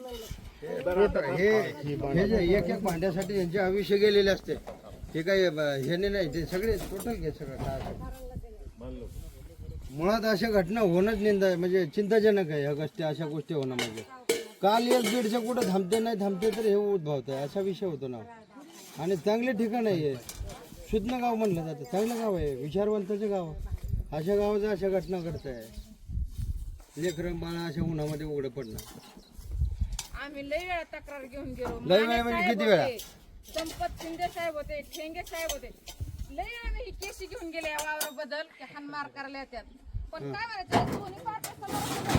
हे हे जे एक एक भांड्यासाठी यांचे आयुष्य गेलेले असते. हे काही ह्याने नाही ते सगळे टोटल घे सगळं काय मुळात अशा घटना होणंच निंदा आहे म्हणजे चिंताजनक आहे ह्या गोष्टी अशा गोष्टी होणं म्हणजे. काल एक दीडशे कुठं थांबते नाही थांबते तर हे उद्भवत आहे असा विषय होतो ना. आणि चांगले ठिकाण आहे शुद्ध गाव म्हणलं जातं. चांगलं गाव आहे विचारवंताचं गाव. अशा गावाचं अशा घटना घडत आहे लेकरं बाळा अशा उन्हामध्ये उघडं पडणार आम्ही लय वेळा तक्रार घेऊन गेलो. लय वेळा म्हणजे किती वेळा? होते, संपत शिंदे साहेब होते ठेंगे साहेब होते. लय आम्ही ही केसी घेऊन गेले या वावराबद्दल की हानमार करायला येतात पण काय म्हणायचं समोर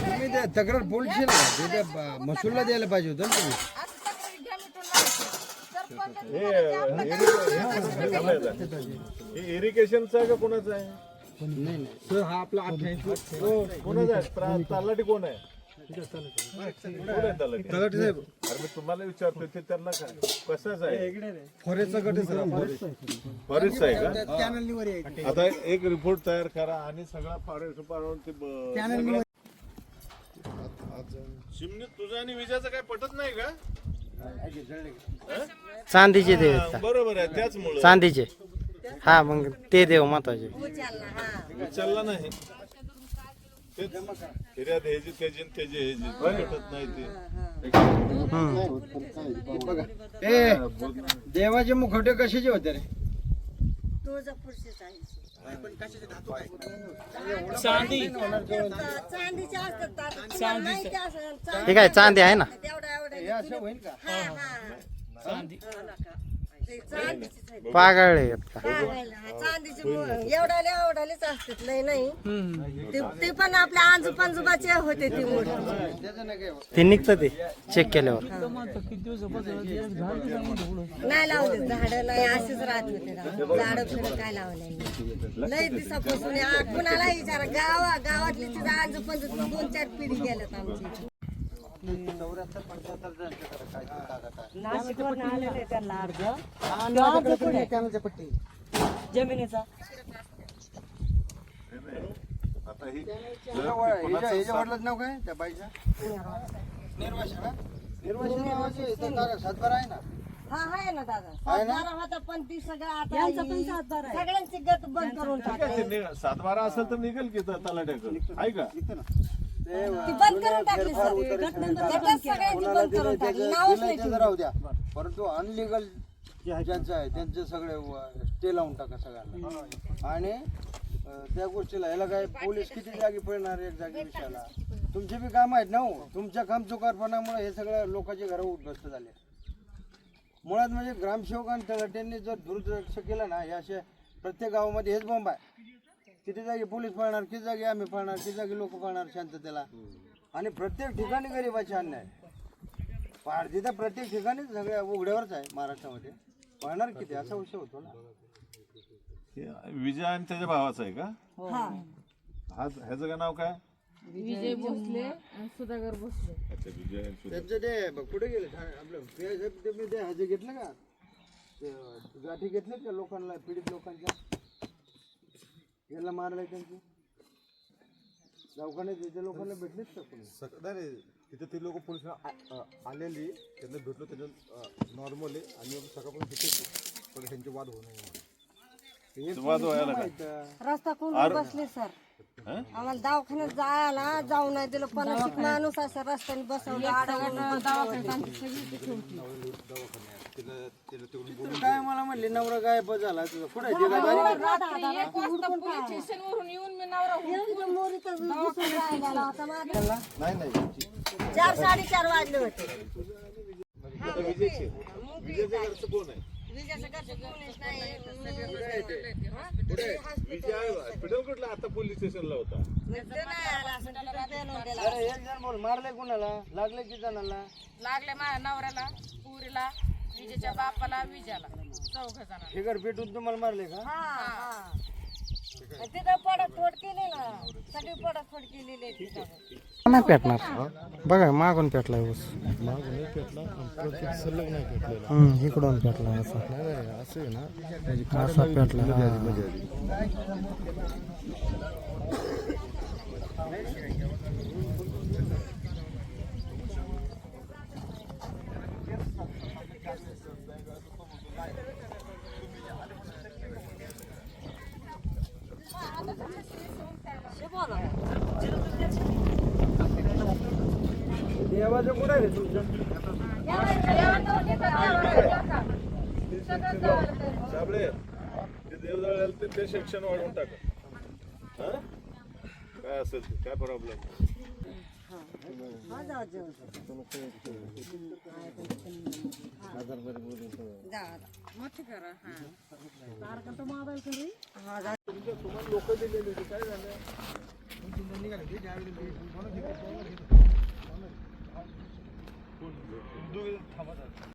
तुम्ही तक्रार पोलिसची ना ते त्या ब- महसूलला द्यायला पाहिजे होतं ना तुम्ही. असं तक्रारी घ्या मिटून लावायची. सरपंचाची म्हणायची, आपलं काय हे इरिगेशनचं आहे का कोणाचं आहे? नाही नाही. हा आपला अठ्ठ्याऐंशी. कोणाचं आहे? प्रा- तलाठी कोण आहे? तलाठी साहेब अरे मी तुम्हाला विचारतोय ते त्यांना काय कसाच आहे फॉरेस्टचा गट आहे सर फॉरेस्ट फॉरेस्ट आहे का आता एक रिपोर्ट तयार करा आणि सगळा फॉरेस्ट डिपार्टमेंट ते ब- सगळं- चिमणीत तुझं आणि विजाचं काय पटत नाही का चांदीचे देव हा, का? बरोबर आहे त्याचमुळं. चांदीचे. हा मग ते देव महत्त्वाचे. विचारला नाही. फिर्याद ह्याची त्याची त्याची ह्याची. पटत नाही ते. ए देवाचे मुखवटे कशाचे होते रे? चांदीचे असतात तुम्हाला माहिती असेल चांदी- हे काय चांदी आहे ना? हे असं होईल का? हा, हा. आहे. पागाळे आहेत का पागायला. चांदीची मु- एवढ्याले एवढ्यालेच असतात लय नाही. ते- ते पण आपल्या आजू पंजोबाचे होते ती मूर्ती ते निघतं ते चेक केल्यावर. नाही लावले झाड नाही असेच राहत होते झाड फिरत काय लावले लय दिवसापासून आ- कुणाला विचारा गावा गावातली तिथं आजू दोन चार पिढी गेल्यात आमची चौऱ्याहत्तर पंच्याहत्तर जणांच्याकडे काय त्यांना अर्ज कॅनलच्या पट्टी जमिनीचा आता ही हिच्या व- हिच्या हिच्या वडिलाचं नाव काय त्या बाईचं निर्वाशा निर्वाशा इथं सातबारा आहे ना हा आहे ना दादा आहे ना? सातबारा होता पण ती सगळं आता ही- सगळ्यांची बंद करून टाकली ते सातबारा असेल तर निघेल की तलाट्याकडे आहे का ती बंद करून टाकली सर गटच सगळ्यांची बंद करून टाकली. नावच नाही दिलं राहू द्या. परंतु अनलिगल ज्यांचं आहे त्यांचे सगळे स्टे लावून टाका सगळ्यांना. आणि अं, त्या गोष्टीला याला काय पोलीस किती जागी पडणार एक जागी विषयाला? तुमचे बी काम आहेत ना हो. तुमच्या काम चुकारपणामुळे हे सगळं लोकांचे घरं उद्ध्वस्त झाले. मुळात म्हणजे ग्रामसेवक आणि तलाट्यांनी जर दुर्लक्ष केलं ना हे असे प्रत्येक गावामध्ये हेच बॉम्ब आहे. किती जागी पोलीस पळणार किती जागी आम्ही पळणार किती जागी लोक पळणार शांततेला? आणि प्रत्येक ठिकाणी गरिबाचे अन्याय. पारधी तर प्रत्येक ठिकाणी सगळ्या उघड्यावरच आहे महाराष्ट्रामध्ये. पळणार किती? असा विषय होतो ना. हे विजय आणि त्याच्या भावाचं आहे का? हा. ह्याचं काय नाव काय? विजय भोसले आणि सुधाकर भोसले. अच्छा विजय आणि सुरेश. त्यांचं ते ब- कुठे गेले? आपलं ते- ते- ते- ते- ते ह्याचे घेतलं का? ते गाठी घेतले का लोकांना पीडित लोकांच्या? याला मारलंय त्यांची दवाखान्यात तिथे लोकांना भेटलेच का कोणी. नाही नाही तिथे ते लोक पोलीस आलेली. त्यांना भेटलो त्याच्या नॉर्मल आहे आणि मग सकाळपासून तिथे पण त्यांचे वाद होऊ नये म्हणून. हे वाद व्हायला काय माहीत रस्ता कोण बसले सर. आम्हाला दवाखान्यात जायला जाऊ नाही दिलं पन्नास माणूस असं रस्त्याने बसवलं काय मला म्हणले नवरा गायब झाला तुझा कुठे चार साडेचार वाजले होते. विजयचे. विजयचं घरचं कोण आहे? विजेचं कसं कोणीच नाही. विजय हॉस्पिटल कुठला आता पोलीस स्टेशनला होता? दिला. अरे एक जण बोल मारले कुणाला? लागले किती जणांना? लागले माझ्या नवऱ्याला पुरीला विजेच्या बापाला विजाला चौघ जणांना. हे घर पेटून तुम्हाला मारले का? हा, हा. तिथं पडतफोड केली ना सगळी पडतफोड केलेली आहे तिथं. नाही पेटणार? बघा मागून पेटलाय ऊस. हम्म, इकडून पेटलाय असा असा पेटला घेतात, देवाचं टाका. सगळं जळालं तरी. साबळे ते देव जळालं ते- ते सेक्शन वाढवून टाका हा? काय असेल ते, काय प्रॉब्लेम हा जाऊ जाऊ जा मोठी करा हा हा जा